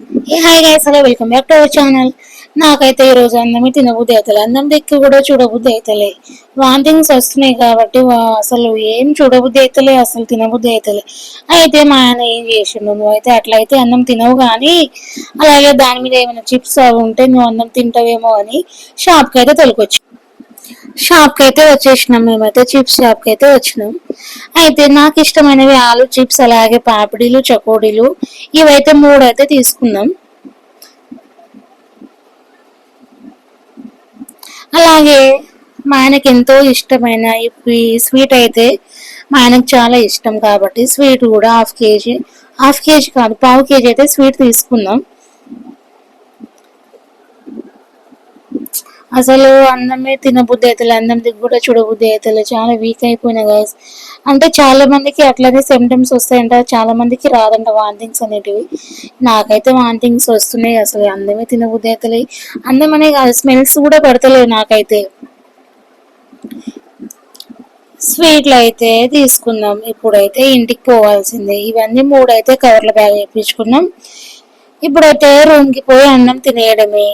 A hi guys hello welcome back to our channel నాకైతే ఈ రోజు అన్నమే తినబుద్ధి అవుతలే. అన్నం దిక్కు కూడా చూడబుద్ధి అవుతలే. వాంతింగ్స్ వస్తున్నాయి కాబట్టి వా- అసలు ఏం చూడబుద్ధి అవుతలే అసలు తినబుద్ధి అవుతలే. అయితే మా ఆయన ఏం చేసిండు? నువ్వు అయితే అట్లయితే అన్నం తినవు కానీ అలాగే దాని మీద ఏమైనా చిప్స్ అవి ఉంటే నువ్వు అన్నం తింటావేమో అని షాప్కి అయితే తొలకొచ్చి షాప్కి అయితే వచ్చేసినాం మేమైతే చిప్స్ షాప్కి అయితే వచ్చినాం. అయితే నాకు ఇష్టమైనవి ఆలు చిప్స్ అలాగే పాపిడీలు చకోడీలు ఇవైతే మూడు అయితే తీసుకున్నాం. అలాగే మా ఆయనకి ఎంతో ఇష్టమైన ఈ స్వీట్ అయితే మా ఆయనకు చాలా ఇష్టం కాబట్టి స్వీట్ కూడా హాఫ్ కేజీ హాఫ్ కేజీ కాదు పావు కేజీ అయితే స్వీట్ తీసుకున్నాం. అసలు అన్నమే తినబుద్ధి అవుతుంది అన్నం దిగు కూడా చూడబుద్ధి అవుతుంది చాలా వీక్ అయిపోయినా గైస్ అంటే చాలా మందికి అట్లనే సిమ్టమ్స్ వస్తాయంట చాలా మందికి రాదంట వాంతింగ్స్ అనేటివి. నాకైతే వాంతింగ్స్ వస్తున్నాయి అసలు అందమే తినబుద్ధి అవుతుంది అందం అనే కాదు స్మెల్స్ కూడా పడతలేవు నాకైతే. స్వీట్లు అయితే తీసుకున్నాం ఇప్పుడైతే ఇంటికి పోవాల్సిందే. ఇవన్నీ మూడైతే కవర్ల బ్యాగ్ వేయించుకున్నాం ఇప్పుడైతే రూమ్కి పోయి అన్నం తినేయడమే.